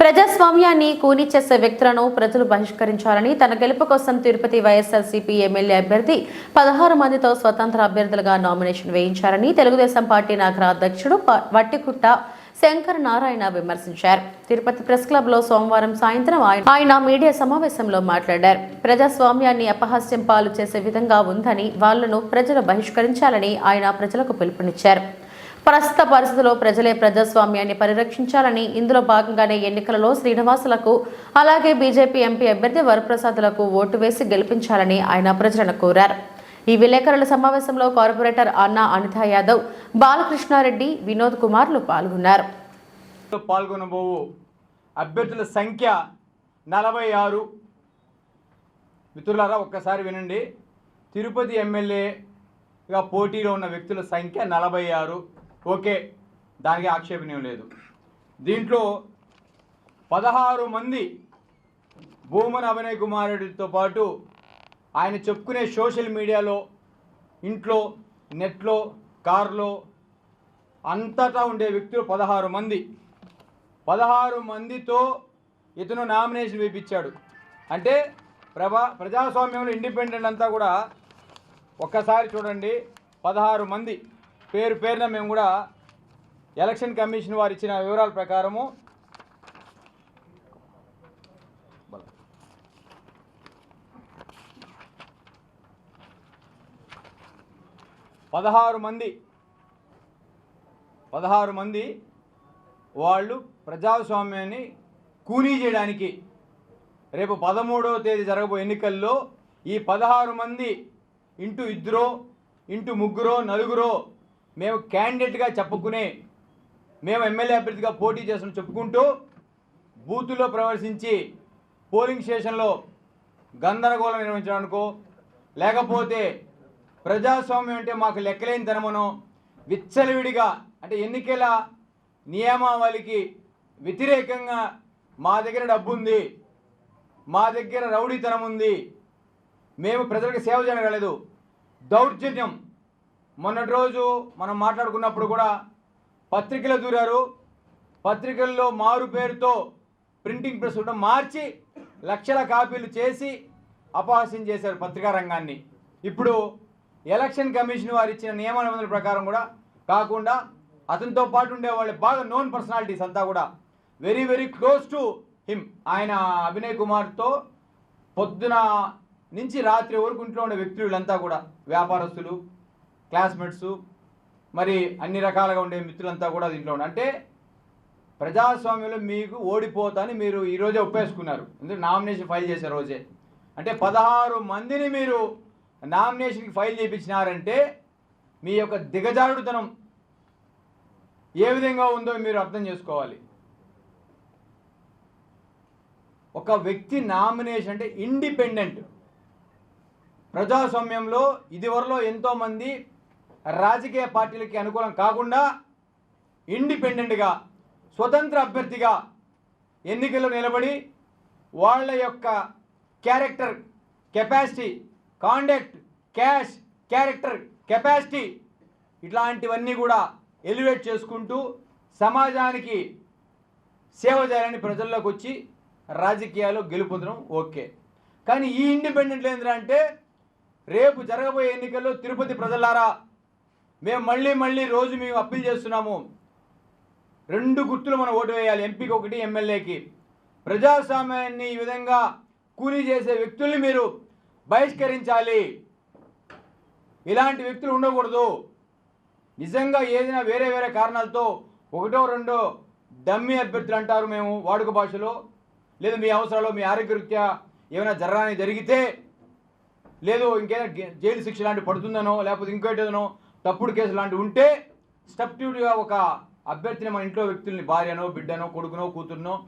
ప్రజాస్వామ్యాన్ని కూని చేసే వ్యక్తులను ప్రజలు బహిష్కరించాలని తన గెలుపు కోసం తిరుపతి వైఎస్ఆర్సీపీ ఎమ్మెల్యే అభ్యర్థి పదహారు మందితో స్వతంత్ర అభ్యర్థులుగా నామినేషన్ వేయించారని తెలుగుదేశం పార్టీ నగర అధ్యక్షుడు వట్టికుట్ట శంకర్ నారాయణ విమర్శించారు. తిరుపతి ప్రెస్ క్లబ్లో సోమవారం సాయంత్రం ఆయన ఆయన మీడియా సమావేశంలో మాట్లాడారు. ప్రజాస్వామ్యాన్ని అపహాస్యం పాలు చేసే విధంగా ఉందని వాళ్ళను ప్రజలు బహిష్కరించాలని ఆయన ప్రజలకు పిలుపునిచ్చారు. ప్రస్తుత పరిస్థితుల్లో ప్రజలే ప్రజాస్వామ్యాన్ని పరిరక్షించాలని ఇందులో భాగంగానే ఎన్నికలలో శ్రీనివాసులకు అలాగే బీజేపీ ఎంపీ అభ్యర్థి వరప్రసాదులకు ఓటు వేసి గెలిపించాలని ఆయన ప్రజలను కోరారు. ఈ విలేకరుల సమావేశంలో కార్పొరేటర్ అన్నా అనితా యాదవ్ బాలకృష్ణారెడ్డి వినోద్ కుమార్లు పాల్గొన్నారు. పాల్గొనబోవు. అభ్యర్థుల సంఖ్య నలభై ఆరు. మిత్రులారా ఒక్కసారి వినండి. తిరుపతి ఎమ్మెల్యేగా పోటీలో ఉన్న వ్యక్తుల సంఖ్య నలభై ఆరు. ఓకే దానికి ఆక్షేపణీయం లేదు. దీంట్లో పదహారు మంది భూమన్ అభినయ్ కుమార్ రెడ్డితో పాటు ఆయన చెప్పుకునే సోషల్ మీడియాలో ఇంట్లో నెట్లో కారులో అంతటా ఉండే వ్యక్తులు పదహారు మంది. పదహారు మందితో ఇతను నామినేషన్ వేపించాడు. అంటే ప్రభా ప్రజాస్వామ్యంలో ఇండిపెండెంట్ అంతా కూడా ఒక్కసారి చూడండి పదహారు మంది. పేరు పేరున మేము కూడా ఎలక్షన్ కమిషన్ వారు ఇచ్చిన వివరాల ప్రకారము పదహారు మంది పదహారు మంది వాళ్ళు ప్రజాస్వామ్యాన్ని కూనీ చేయడానికి రేపు పదమూడవ తేదీ జరగబోయే ఎన్నికల్లో ఈ పదహారు మంది ఇంటూ ఇద్దరో ఇంటూ ముగ్గురో నలుగురో మేము క్యాండిడేట్గా చెప్పుకునే మేము ఎమ్మెల్యే అభ్యర్థిగా పోటీ చేస్తున్న చెప్పుకుంటూ బూతుల్లో ప్రవేశించి పోలింగ్ స్టేషన్లో గందరగోళం నిర్వహించడానికో లేకపోతే ప్రజాస్వామ్యం అంటే మాకు లెక్కలేని తనమనో విచ్చలవిడిగా అంటే ఎన్నికల నియమావళికి వ్యతిరేకంగా మా దగ్గర డబ్బు ఉంది మా దగ్గర రౌడీతనం ఉంది మేము ప్రజలకు సేవ చేయగలదు దౌర్జన్యం మొన్నటి రోజు మనం మాట్లాడుకున్నప్పుడు కూడా పత్రికలు దూరారు. పత్రికల్లో మారు పేరుతో ప్రింటింగ్ ప్రెస్ ఉండడం మార్చి లక్షల కాపీలు చేసి అపహాస్యం చేశారు పత్రికా రంగాన్ని. ఇప్పుడు ఎలక్షన్ కమిషన్ వారు ఇచ్చిన నియమ ప్రకారం కూడా కాకుండా అతనితో పాటు ఉండే వాళ్ళు బాగా నోన్ పర్సనాలిటీస్ అంతా కూడా very very close to him ఆయన అభినయ్ కుమార్తో పొద్దున నుంచి రాత్రి వరకు ఇంట్లో ఉండే వ్యక్తులు కూడా వ్యాపారస్తులు క్లాస్మేట్స్ మరి అన్ని రకాలుగా ఉండే మిత్రులంతా కూడా దీంట్లో అంటే ప్రజాస్వామ్యంలో మీకు ఓడిపోతాని మీరు ఈరోజే ఒప్పేసుకున్నారు. ఎందుకంటే నామినేషన్ ఫైల్ చేసే రోజే. అంటే పదహారు మందిని మీరు నామినేషన్కి ఫైల్ చేయించినారంటే మీ యొక్క దిగజారుడుతనం ఏ విధంగా ఉందో మీరు అర్థం చేసుకోవాలి. ఒక వ్యక్తి నామినేషన్ అంటే ఇండిపెండెంట్. ప్రజాస్వామ్యంలో ఇదివరలో ఎంతోమంది రాజకీయ పార్టీలకి అనుకూలం కాకుండా ఇండిపెండెంట్గా స్వతంత్ర అభ్యర్థిగా ఎన్నికల్లో నిలబడి వాళ్ళ యొక్క character capacity conduct cash character capacity ఇట్లాంటివన్నీ కూడా ఎలివేట్ చేసుకుంటూ సమాజానికి సేవ చేయాలని ప్రజల్లోకి వచ్చి రాజకీయాల్లో గెలుపొందడం ఓకే. కానీ ఈ ఇండిపెండెంట్ ఏంటంటే రేపు జరగబోయే ఎన్నికల్లో తిరుపతి ప్రజలారా మేము మళ్ళీ మళ్ళీ రోజు మేము అప్పీల్ చేస్తున్నాము. రెండు గుర్తులు మనం ఓటు వేయాలి ఎంపీకి ఒకటి ఎమ్మెల్యేకి. ప్రజాస్వామ్యాన్ని ఈ విధంగా కూలీ చేసే వ్యక్తుల్ని మీరు బహిష్కరించాలి. ఇలాంటి వ్యక్తులు ఉండకూడదు. నిజంగా ఏదైనా వేరే వేరే కారణాలతో ఒకటో రెండో డమ్మీ అభ్యర్థులు అంటారు మేము వాడుక భాషలో. లేదు మీ అవసరాలు మీ ఆరోగ్యరీత్యా ఏమైనా జరగాలని జరిగితే లేదు ఇంకేదైనా జైలు శిక్ష లాంటి పడుతుందనో లేకపోతే ఇంకోటేదనో తప్పుడు కేసు లాంటివి ఉంటే స్టబ్ట్యూట్గా ఒక అభ్యర్థిని మన ఇంట్లో వ్యక్తుల్ని భార్యనో బిడ్డనో కొడుకునో కూతురునో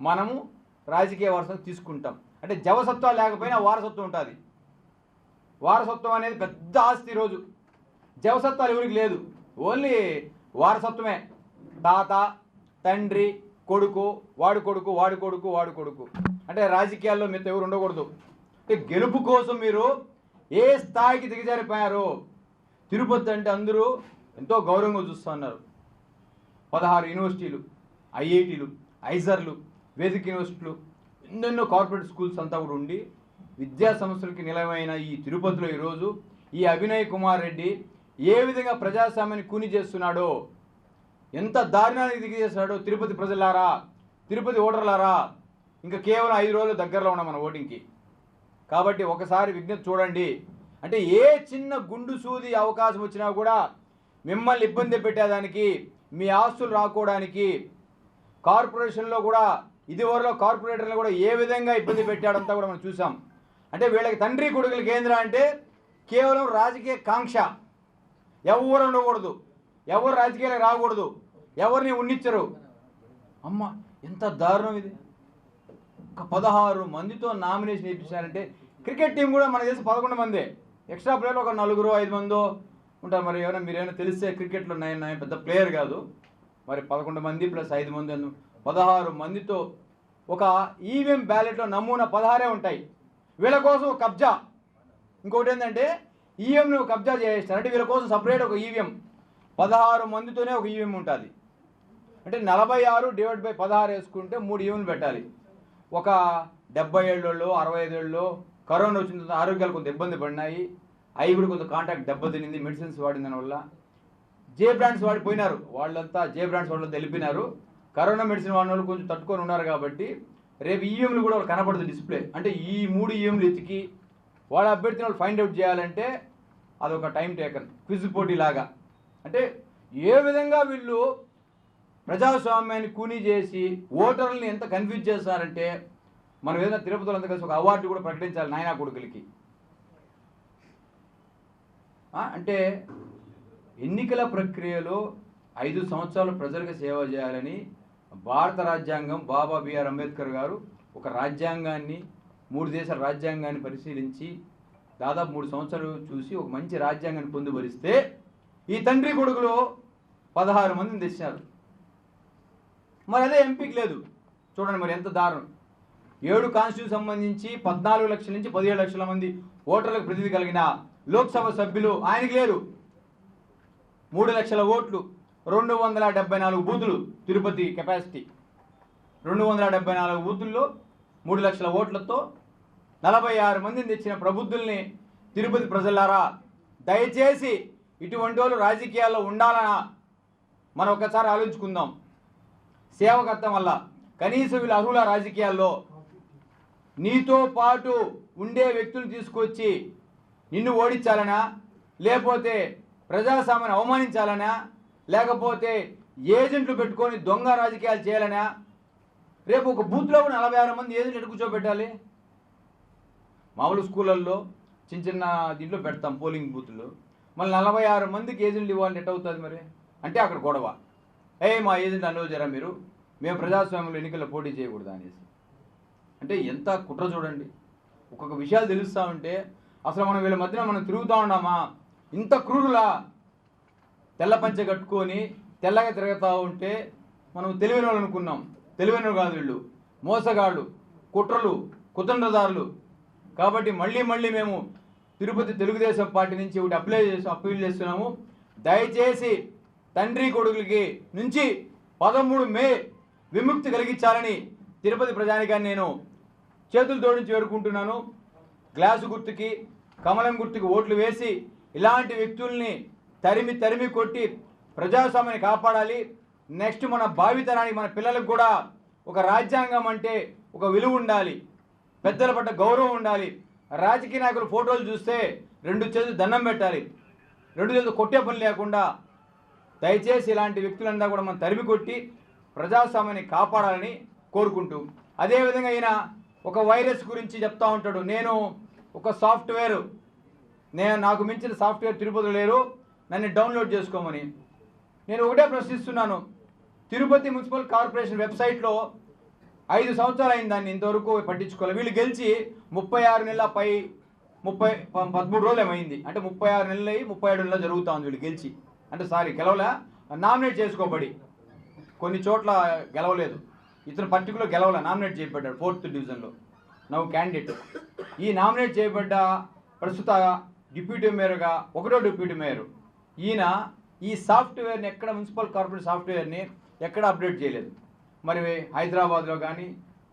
మనము రాజకీయ వారసత్వం తీసుకుంటాం. అంటే జవసత్వం లేకపోయినా వారసత్వం ఉంటుంది. వారసత్వం అనేది పెద్ద ఆస్తి ఈరోజు. జవసత్వాలు ఎవరికి లేదు. ఓన్లీ వారసత్వమే. తాత తండ్రి కొడుకు వాడు కొడుకు వాడు కొడుకు వాడు కొడుకు. అంటే రాజకీయాల్లో మీతో ఎవరు ఉండకూడదు. అంటే గెలుపు కోసం మీరు ఏ స్థాయికి దిగజారిపోయారు తిరుపతి అంటే అందరూ ఎంతో గౌరవంగా చూస్తున్నారు పదహారు యూనివర్సిటీలు ఐఐటీలు ఐజర్లు వేదిక యూనివర్సిటీలు ఎన్నెన్నో కార్పొరేట్ స్కూల్స్ అంతా కూడా ఉండి విద్యా సంస్థలకి నిలవైన ఈ తిరుపతిలో ఈరోజు ఈ అభినయ్ కుమార్ రెడ్డి ఏ విధంగా ప్రజాస్వామ్యాన్ని కూని చేస్తున్నాడో ఎంత దారుణానికి దిగి చేస్తున్నాడో తిరుపతి ప్రజలారా తిరుపతి ఓటర్లారా ఇంకా కేవలం ఐదు రోజులు దగ్గరలో ఉన్నాం మన ఓటింగ్కి. కాబట్టి ఒకసారి విజ్ఞప్తి చూడండి. అంటే ఏ చిన్న గుండు సూది అవకాశం వచ్చినా కూడా మిమ్మల్ని ఇబ్బంది పెట్టేదానికి మీ ఆస్తులు రాకోవడానికి కార్పొరేషన్లో కూడా ఇదివరలో కార్పొరేటర్లు కూడా ఏ విధంగా ఇబ్బంది పెట్టాడంతా కూడా మనం చూసాం. అంటే వీళ్ళకి తండ్రి కొడుకుల కేంద్ర అంటే కేవలం రాజకీయ కాంక్ష. ఎవరు ఉండకూడదు. ఎవరు రాజకీయాలకు రాకూడదు. ఎవరిని ఉన్నిచ్చరు అమ్మ ఎంత దారుణం ఇది. ఒక పదహారు మందితో నామినేషన్ ఇప్పించారంటే క్రికెట్ టీం కూడా మన దేశం పదకొండు మందే. ఎక్స్ట్రా ప్లేయర్లు ఒక నలుగురు ఐదు మందో ఉంటారు. మరి ఏమైనా మీరు ఏమైనా తెలిస్తే క్రికెట్లో నేను పెద్ద ప్లేయర్ కాదు. మరి పదకొండు మంది ప్లస్ ఐదు మంది పదహారు మందితో ఒక ఈవీఎం బ్యాలెట్లో నమూనా పదహారే ఉంటాయి. వీళ్ళ కోసం కబ్జా. ఇంకోటి ఏంటంటే ఈవీఎంను కబ్జా చేస్తారు అంటే వీళ్ళ కోసం సపరేట్ ఒక ఈవీఎం. పదహారు మందితోనే ఒక ఈవీఎం ఉంటుంది. అంటే నలభై ఆరు డివైడ్ బై పదహారు వేసుకుంటే మూడు ఈవెన్లు పెట్టాలి. ఒక డెబ్బై ఏళ్ళు అరవై ఐదు ఏళ్ళు కరోనా వచ్చిన తర్వాత ఆరోగ్యాలు కొంత ఇబ్బంది పడినాయి. అవి కూడా కొంత కాంటాక్ట్ దెబ్బతినింది మెడిసిన్స్ వాడిన దానివల్ల జే బ్రాండ్స్ వాడిపోయినారు వాళ్ళంతా జే బ్రాండ్స్ వాళ్ళు తెలిపినారు కరోనా మెడిసిన్ వాడిన వాళ్ళు కొంచెం తట్టుకొని ఉన్నారు కాబట్టి రేపు ఈఎంలు కూడా వాళ్ళు కనపడదు డిస్ప్లే అంటే ఈ మూడు ఈఎంలు ఎతికి వాళ్ళ అభ్యర్థిని వాళ్ళు ఫైండ్ అవుట్ చేయాలంటే అదొక టైం టేకన్ క్విజ్ పోటీ లాగా. అంటే ఏ విధంగా వీళ్ళు ప్రజాస్వామ్యాన్ని కూనీ చేసి ఓటర్లని ఎంత కన్ఫ్యూజ్ చేస్తారంటే మనం ఏదైనా తిరుపతిలో అంతా కలిసి ఒక అవార్డు కూడా ప్రకటించాలి నాయనా కొడుకులకి. అంటే ఎన్నికల ప్రక్రియలో ఐదు సంవత్సరాలు ప్రజలకు సేవ చేయాలని భారత రాజ్యాంగం బాబా బిఆర్ అంబేద్కర్ గారు ఒక రాజ్యాంగాన్ని మూడు దేశాల రాజ్యాంగాన్ని పరిశీలించి దాదాపు మూడు సంవత్సరాలు చూసి ఒక మంచి రాజ్యాంగాన్ని పొందుపరిస్తే ఈ తండ్రి కొడుకులు పదహారు మందిని తెచ్చారు. మరి అదే ఎంపీకి లేదు. చూడండి మరి ఎంత దారుణం. ఏడు కాన్స్టిట్యూషన్ సంబంధించి పద్నాలుగు లక్షల నుంచి పదిహేడు లక్షల మంది ఓటర్లకు ప్రతినిధి కలిగిన లోక్సభ సభ్యులు ఆయనకి లేరు. మూడు లక్షల ఓట్లు రెండు వందల డెబ్బై నాలుగు బూతులు తిరుపతి కెపాసిటీ రెండు వందల డెబ్బై నాలుగు బూతుల్లో మూడు లక్షల ఓట్లతో నలభై ఆరు మందిని తెచ్చిన ప్రబుద్ధుల్ని తిరుపతి ప్రజలారా దయచేసి ఇటువంటి వాళ్ళు రాజకీయాల్లో ఉండాలనా? మనం ఒకసారి ఆలోచించుకుందాం. సేవకత్వం వల్ల కనీసం వీళ్ళు అర్హుల రాజకీయాల్లో నీతో పాటు ఉండే వ్యక్తులు తీసుకొచ్చి నిన్ను ఓడించాలనా? లేకపోతే ప్రజాస్వామ్యాన్ని అవమానించాలనా? లేకపోతే ఏజెంట్లు పెట్టుకొని దొంగ రాజకీయాలు చేయాలనా? రేపు ఒక బూత్లో కూడా నలభై ఆరు మంది ఏజెంట్లు ఎటు కూర్చోబెట్టాలి? మామూలు స్కూళ్ళల్లో చిన్న చిన్న దీంట్లో పెడతాం పోలింగ్ బూత్లు. మళ్ళీ నలభై ఆరు మందికి ఏజెంట్లు ఇవ్వాలంటే ఎట్ అవుతుంది మరి? అంటే అక్కడ గొడవ. ఏ మా ఏజెంట్ అనుభవించారా మీరు? మేము ప్రజాస్వామ్యంలో ఎన్నికల్లో పోటీ చేయకూడదు అనేసి. అంటే ఎంత కుట్ర చూడండి. ఒక్కొక్క విషయాలు తెలుస్తూ ఉంటే అసలు మనం వీళ్ళ మధ్యన మనం తిరుగుతూ ఉన్నామా? ఇంత క్రూరులా? తెల్ల పంచె కట్టుకొని తెల్లగా తిరుగుతూ ఉంటే మనం తెలివైన వాళ్ళు అనుకున్నాం. తెలివైన కాదు వీళ్ళు. మోసగాళ్ళు కుట్రలు కుతండ్రదారులు కాబట్టి మళ్ళీ మళ్ళీ మేము తిరుపతి తెలుగుదేశం పార్టీ నుంచి ఒకటి అప్లై చేసి అప్పీల్ చేస్తున్నాము. దయచేసి తండ్రి కొడుకులకి నుంచి పదమూడు మే విముక్తి కలిగించాలని తిరుపతి ప్రజానికాన్ని నేను చేతులు జోడించి వేడుకుంటున్నాను గ్లాసు గుర్తుకి కమలం గుర్తుకి ఓట్లు వేసి ఇలాంటి వ్యక్తుల్ని తరిమి తరిమి కొట్టి ప్రజాస్వామ్యాన్ని కాపాడాలి. నెక్స్ట్ మన భావితరానికి మన పిల్లలకు కూడా ఒక రాజ్యాంగం అంటే ఒక విలువ ఉండాలి. పెద్దల పట్ల గౌరవం ఉండాలి. రాజకీయ నాయకుల ఫోటోలు చూస్తే రెండు చేతులు దండం పెట్టాలి. రెండు చేతులు కొట్టే పని లేకుండా దయచేసి ఇలాంటి వ్యక్తులంతా కూడా మనం తరిమి కొట్టి ప్రజాస్వామ్యాన్ని కాపాడాలని కోరుకుంటూ. అదేవిధంగా ఈయన ఒక వైరస్ గురించి చెప్తా ఉంటాడు. నేను ఒక సాఫ్ట్వేర్ నేను నాకు మించిన సాఫ్ట్వేర్ తిరుపతి లేరు. నన్ను డౌన్లోడ్ చేసుకోమని. నేను ఒకటే ప్రశ్నిస్తున్నాను. తిరుపతి మున్సిపల్ కార్పొరేషన్ వెబ్సైట్లో ఐదు సంవత్సరాలు అయింది దాన్ని ఇంతవరకు పట్టించుకోవాలి వీళ్ళు గెలిచి ముప్పై ఆరు నెలల పై ముప్పై పదమూడు రోజులు ఏమైంది అంటే ముప్పై ఆరు నెలలు అయ్యి ముప్పై ఏడు నెలలు జరుగుతూ ఉంది వీళ్ళు గెలిచి. అంటే సారీ గెలవలే నామినేట్ చేసుకోబడి. కొన్ని చోట్ల గెలవలేదు. ఇతను పర్టికులర్ గెలవలే నామినేట్ చేయబడ్డాడు ఫోర్త్ డివిజన్లో నవ్వు క్యాండిడేట్ ఈ నామినేట్ చేయబడ్డ ప్రస్తుత డిప్యూటీ మేయర్గా ఒకటో డిప్యూటీ మేయర్ ఈయన ఈ సాఫ్ట్వేర్ని ఎక్కడ మున్సిపల్ కార్పొరేట్ సాఫ్ట్వేర్ని ఎక్కడ అప్డేట్ చేయలేదు. మరి హైదరాబాద్లో కానీ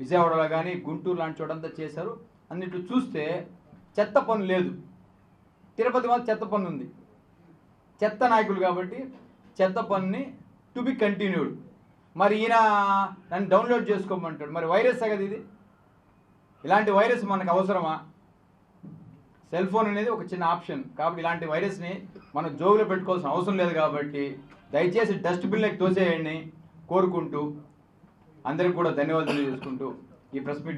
విజయవాడలో కానీ గుంటూరు లాంటి చోటంతా చేశారు. అన్నిట్లు చూస్తే చెత్త పని లేదు. తిరుపతి మాత్రం చెత్త పని ఉంది చెత్త నాయకులు కాబట్టి చెత్త పనిని టు బి కంటిన్యూడ్ మరి ఈయన నన్ను డౌన్లోడ్ చేసుకోమంటాడు. మరి వైరస్ కదా ఇది? ఇలాంటి వైరస్ మనకు అవసరమా? సెల్ ఫోన్ అనేది ఒక చిన్న ఆప్షన్. కాబట్టి ఇలాంటి వైరస్ని మనం జోబులో పెట్టుకోవాల్సిన అవసరం లేదు కాబట్టి దయచేసి డస్ట్బిన్లోకి తోసేయండి కోరుకుంటూ అందరికి కూడా ధన్యవాదాలు తెలియజేసుకుంటూ ఈ ప్రెస్ మీట్